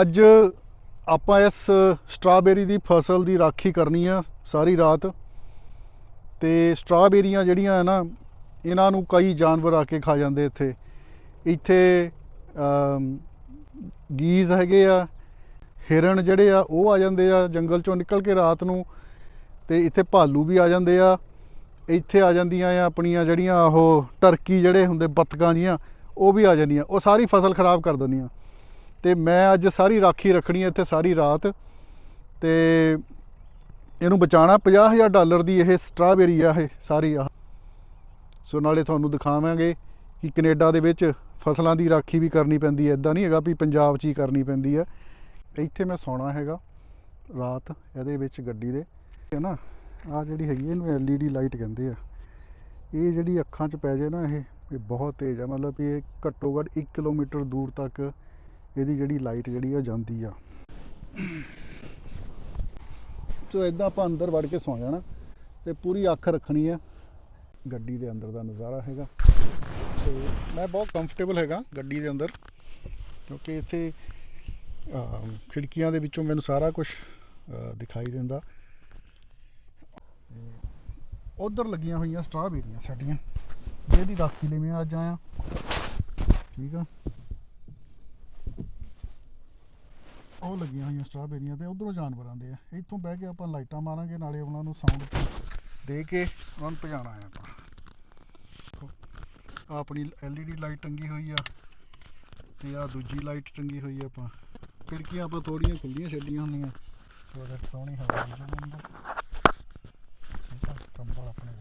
ਅੱਜ ਆਪਾਂ ਇਸ ਸਟ੍ਰਾਬੇਰੀ ਦੀ ਫਸਲ ਦੀ ਰਾਖੀ ਕਰਨੀ ਆ ਸਾਰੀ ਰਾਤ। ਤੇ ਸਟ੍ਰਾਬੇਰੀਆਂ ਜਿਹੜੀਆਂ ਆ ਨਾ, ਇਹਨਾਂ ਨੂੰ ਕਈ ਜਾਨਵਰ ਆ ਕੇ ਖਾ ਜਾਂਦੇ ਇੱਥੇ। ਇੱਥੇ ਗੀਜ਼ ਹੈਗੇ ਆ, ਹਿਰਨ ਜਿਹੜੇ ਆ, ਉਹ ਆ ਜਾਂਦੇ ਆ ਜੰਗਲ ਚੋਂ ਨਿਕਲ ਕੇ ਰਾਤ ਨੂੰ। ਤੇ ਇੱਥੇ ਭਾਲੂ ਵੀ ਆ ਜਾਂਦੇ ਆ। ਇੱਥੇ ਆ ਜਾਂਦੀਆਂ ਆ ਆਪਣੀਆਂ ਜਿਹੜੀਆਂ ਉਹ ਟਰਕੀ ਜਿਹੜੇ ਹੁੰਦੇ ਬੱਤਕਾਂ ਜੀਆਂ, ਉਹ ਵੀ ਆ ਜਾਂਦੀਆਂ। ਉਹ ਸਾਰੀ ਫਸਲ ਖਰਾਬ ਕਰ ਦਿੰਦੀਆਂ। ਤੇ ਮੈਂ ਅੱਜ ਸਾਰੀ ਰਾਖੀ ਰੱਖਣੀ ਹੈ ਇੱਥੇ ਸਾਰੀ ਰਾਤ। ਤੇ ਇਹਨੂੰ ਬਚਾਉਣਾ 50000 ਡਾਲਰ ਦੀ ਇਹ ਸਟ੍ਰਾਬੇਰੀ ਆ ਇਹ ਸਾਰੀ ਆ ਸੋ ਨਾਲੇ ਤੁਹਾਨੂੰ ਦਿਖਾਵਾਂਗੇ ਕਿ ਕੈਨੇਡਾ ਦੇ ਵਿੱਚ ਫਸਲਾਂ ਦੀ ਰਾਖੀ ਵੀ ਕਰਨੀ ਪੈਂਦੀ ਹੈ। ਇਦਾਂ ਨਹੀਂ ਹੈਗਾ ਵੀ ਪੰਜਾਬ 'ਚ ਹੀ ਕਰਨੀ ਪੈਂਦੀ ਹੈ। ਇੱਥੇ ਮੈਂ ਸੌਣਾ ਹੈਗਾ ਰਾਤ ਇਹਦੇ ਵਿੱਚ ਗੱਡੀ ਦੇ। ਹੈ ਨਾ ਆ ਜਿਹੜੀ ਹੈਗੀ ਇਹਨੂੰ LED ਲਾਈਟ ਕਹਿੰਦੇ ਆ। ਇਹ ਜਿਹੜੀ ਅੱਖਾਂ 'ਚ ਪੈ ਜਾਏ ਨਾ ਇਹ ਇਹ ਬਹੁਤ ਤੇਜ਼ ਆ। ਮਤਲਬ ਵੀ ਇਹ ਘੱਟੋ ਘੱਟ 1 ਕਿਲੋਮੀਟਰ ਦੂਰ ਤੱਕ ਇਹਦੀ ਜਿਹੜੀ ਲਾਈਟ ਜਿਹੜੀ ਆ ਜਾਂਦੀ ਆ। ਸੋ ਇਦਾਂ ਆਪਾਂ ਅੰਦਰ ਵੜ ਕੇ ਸੌ ਜਾਣਾ ਤੇ ਪੂਰੀ ਅੱਖ ਰੱਖਣੀ ਆ। ਗੱਡੀ ਦੇ ਅੰਦਰ ਦਾ ਨਜ਼ਾਰਾ ਹੈਗਾ। ਤੇ ਮੈਂ ਬਹੁਤ ਕੰਫਰਟੇਬਲ ਹੈਗਾ ਗੱਡੀ ਦੇ ਅੰਦਰ, ਕਿਉਂਕਿ ਇੱਥੇ ਖਿੜਕੀਆਂ ਦੇ ਵਿੱਚੋਂ ਮੈਨੂੰ ਸਾਰਾ ਕੁਝ ਦਿਖਾਈ ਦਿੰਦਾ। ਉਧਰ ਲੱਗੀਆਂ ਹੋਈਆਂ ਸਟ੍ਰਾਬੇਰੀਆਂ ਸਾਡੀਆਂ। ਜਿਹਦੀ ਰਾਖੀ ਲਈ ਮੈਂ ਅੱਜ ਆਇਆ। ਠੀਕ ਆ? ਉਹ ਲੱਗੀਆਂ ਹੋਈਆਂ ਸਟ੍ਰਾਬੇਰੀਆਂ ਤੇ ਉਧਰੋਂ ਜਾਨਵਰ ਆਉਂਦੇ ਆ। ਇੱਥੋਂ ਬਹਿ ਕੇ ਆਪਾਂ ਲਾਈਟਾਂ ਮਾਰਾਂਗੇ ਨਾਲੇ ਉਹਨਾਂ ਨੂੰ ਸਾਊਂਡ ਦੇ ਕੇ ਉਹਨਾਂ ਨੂੰ ਭਜਾਣਾ ਆ ਆਪਾਂ। ਦੇਖੋ, ਆਹ ਆਪਣੀ LED ਲਾਈਟ ਟੰਗੀ ਹੋਈ ਆ ਤੇ ਆ ਦੂਜੀ ਲਾਈਟ ਟੰਗੀ ਹੋਈ ਆ ਆਪਾਂ। ਖਿੜਕੀਆਂ ਆਪਾਂ ਥੋੜੀਆਂ ਖੁੱਲੀਆਂ ਛੱਡੀਆਂ ਹੁੰਦੀਆਂ। ਸੋ that ਸੋਹਣੀ ਹਵਾ ਆ ਅੰਦਰ ਕੰਬਲ ਆਪਣੇ